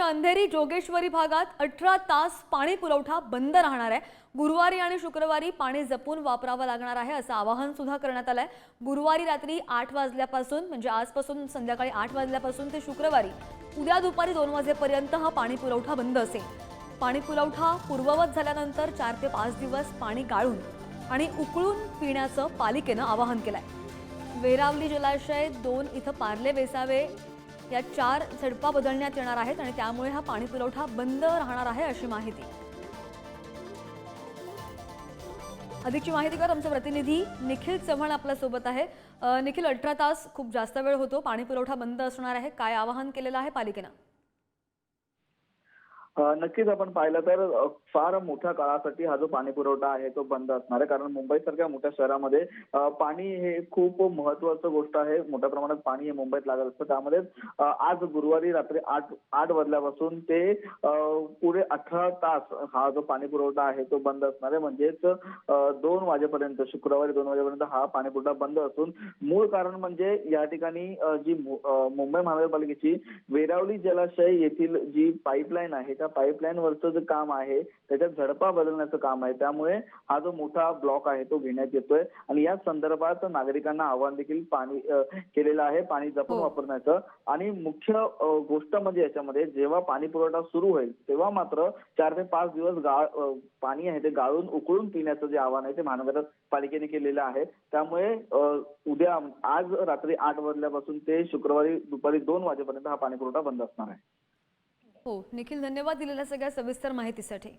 शहराच्या अंधेरी जोगेश्वरी भागात अठरा तास पाणी पुरवठा बंद राहणार आहे. गुरुवारी आणि शुक्रवारी पाणी जपून वापरावं लागणार आहे असं आवाहन सुद्धा करण्यात आलंय. गुरुवारी रात्री आठ वाजल्यापासून म्हणजे आजपासून संध्याकाळी आठ वाजल्यापासून ते शुक्रवारी उद्या दुपारी दोन वाजेपर्यंत हा पाणी पुरवठा बंद असेल. पाणी पुरवठा पूर्ववत झाल्यानंतर चार ते पाच दिवस पाणी गाळून आणि उकळून पिण्याचं पालिकेनं आवाहन केलंय. वेरावली जलाशय दोन इथं पार्ले वेसावे या चार झडपा बदलण्यात येणार आहेत आणि त्यामुळे हा पाणी पुरवठा बंद राहणार आहे अशी माहिती. अधिकची माहिती कर आमचा प्रतिनिधी निखिल चव्हाण आपल्यासोबत आहे. निखिल अठरा तास खूप जास्त वेळ होतो. पाणी पुरवठा बंद असणार आहे. काय आवाहन केलेलं आहे पालिकेनं? नक्कीच आपण पाहिलं तर फार मोठ्या काळासाठी हा जो पाणी पुरवठा आहे तो बंद असणार आहे. कारण मुंबईसारख्या मोठ्या शहरामध्ये पाणी हे खूप महत्वाचं गोष्ट आहे. मोठ्या प्रमाणात पाणी हे मुंबईत लागत असतं. त्यामध्ये आज गुरुवारी रात्री आठ आठ वाजल्यापासून ते पुढे अठरा तास हा जो पाणी पुरवठा आहे तो बंद असणार आहे. म्हणजेच दोन वाजेपर्यंत शुक्रवारी दोन वाजेपर्यंत हा पाणी पुरवठा बंद असून मूळ कारण म्हणजे या ठिकाणी जी मु- मुंबई महानगरपालिकेची वेरावली जलाशय येथील जी पाईपलाईन आहे त्या पाईपलाईन वरचं जे काम आहे त्याच्यात झडपा बदलण्याचं काम आहे. त्यामुळे हा जो मोठा ब्लॉक आहे तो घेण्यात येतोय. आणि या संदर्भात नागरिकांना आवाहन देखील पाणी केलेलं आहे पाणी जपून हो. वापरण्याचं. आणि मुख्य गोष्ट म्हणजे याच्यामध्ये जेव्हा पाणी पुरवठा सुरू होईल तेव्हा मात्र चार ते पाच दिवस गाळ पाणी आहे ते गाळून उकळून पिण्याचं जे आव्हान आहे ते महानगरपालिकेने केलेलं आहे. त्यामुळे उद्या आज रात्री आठ वाजल्यापासून ते शुक्रवारी दुपारी दोन वाजेपर्यंत हा पाणी पुरवठा बंद असणार आहे. हो निखिल धन्यवाद दिलेल्या सगळ्या सविस्तर माहितीसाठी.